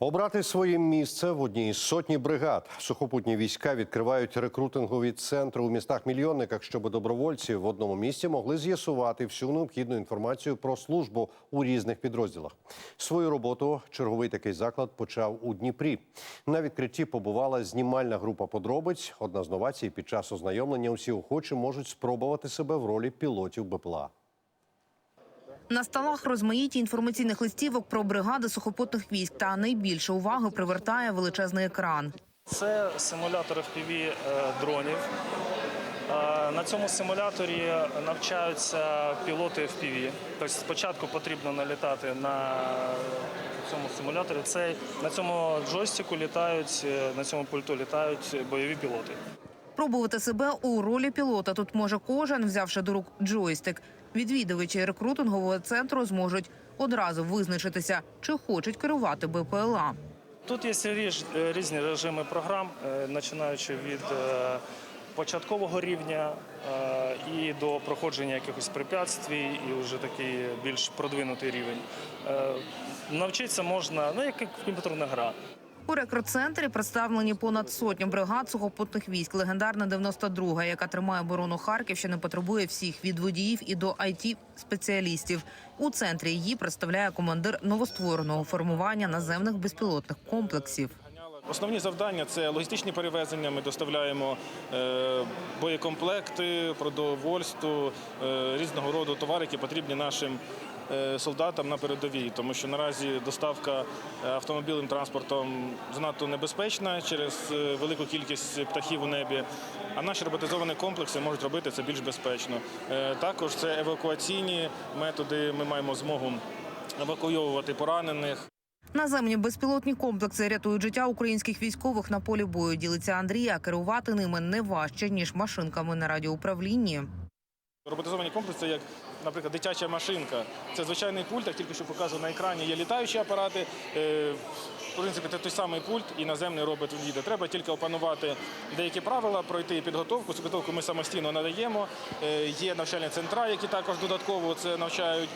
Обрати своє місце в одній з сотні бригад. Сухопутні війська відкривають рекрутингові центри у містах-мільйонниках, щоб добровольці в одному місці могли з'ясувати всю необхідну інформацію про службу у різних підрозділах. Свою роботу черговий такий заклад почав у Дніпрі. На відкритті побувала знімальна група подробиць. Одна з новацій під час ознайомлення усі охочі можуть спробувати себе в ролі пілотів БПЛА. На столах розмаїті інформаційних листівок про бригади сухопутних військ. Та найбільше уваги привертає величезний екран. Це симулятор FPV е, дронів. Е, На цьому симуляторі навчаються пілоти FPV. Тобто спочатку потрібно налітати на цьому симуляторі. Це на цьому джойстику літають, е, на цьому пульту літають бойові пілоти. Пробувати себе у ролі пілота тут може кожен, взявши до рук джойстик. Відвідувачі рекрутингового центру зможуть одразу визначитися, чи хочуть керувати БПЛА. Тут є е, різні режими програм, е, починаючи від е, початкового рівня і до проходження якихось препятствій, і вже такий більш продвинутий рівень. Навчитися можна, ну як комп'ютерна гра. У рекрут-центрі представлені понад сотню бригад сухопутних військ. Легендарна 92-га, яка тримає оборону Харківщини, потребує всіх від водіїв і до it спеціалістів. У центрі її представляє командир новоствореного формування наземних безпілотних комплексів. Основні завдання це логістичні перевезення. Ми доставляємо е, боєкомплекти, продовольство, е, різного роду товари, які потрібні нашим солдатам на передовій, тому що наразі доставка е, автомобільним транспортом занадто небезпечна через е, велику кількість птахів у небі. А наші роботизовані комплекси можуть робити це більш безпечно. Е, Також це евакуаційні методи. Ми маємо змогу евакуйовувати поранених. Наземні безпілотні комплекси рятують життя українських військових на полі бою. Ділиться Андрій, а керувати ними не важче ніж машинками на радіоуправлінні. Роботизовані комплекси, як, наприклад, дитяча машинка. Це звичайний пульт, як тільки що показано на екрані, є літаючі апарати. Е, В принципі, це той самий пульт і наземний робот їде. Треба тільки опанувати деякі правила, пройти підготовку. Цю підготовку ми самостійно надаємо. Е, Є навчальні центра, які також додатково це навчають.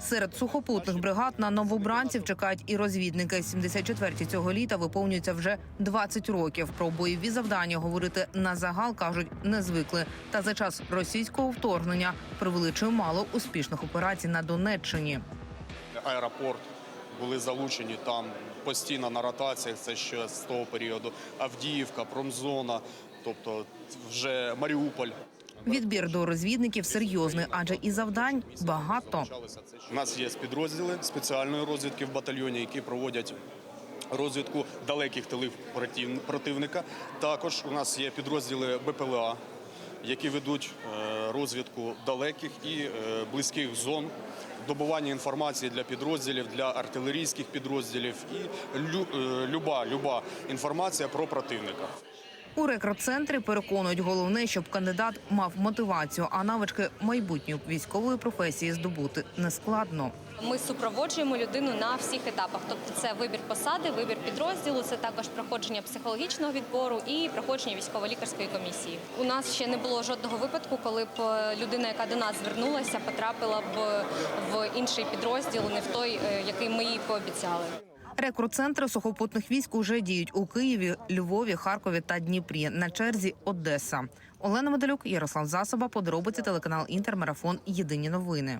Серед сухопутних бригад на новобранців чекають і розвідники. 74-ті цього літа виповнюється вже 20 років. Про бойові завдання говорити на загал кажуть не звикли. Та за час російського вторгнення провели чимало успішних операцій на Донеччині. аеропорт були залучені там постійно на ротаціях. Це ще з того періоду. Авдіївка, Промзона, тобто вже Маріуполь. Відбір до розвідників серйозний, адже і завдань багато. У нас є підрозділи спеціальної розвідки в батальйоні, які проводять розвідку далеких тилів противника. Також у нас є підрозділи БПЛА, які ведуть е, розвідку далеких і е, близьких зон. Добування інформації для підрозділів, для артилерійських підрозділів і е, люба, люба інформація про противника. У рекрут-центрі переконують головне, щоб кандидат мав мотивацію, а навички майбутньої військової професії здобути нескладно. Ми супроводжуємо людину на всіх етапах. Тобто, це вибір посади, вибір підрозділу, це також проходження психологічного відбору і проходження військово-лікарської комісії. У нас ще не було жодного випадку, коли б е, людина, яка до нас звернулася, потрапила б в інший підрозділ, не в той, е, який ми їй пообіцяли. Рекрут-центри сухопутних військ уже діють у Києві, Львові, Харкові та Дніпрі. На черзі Одеса. Олена Медалюк, Ярослав Засоба. Подробиці телеканал Інтермарафон. Єдині новини.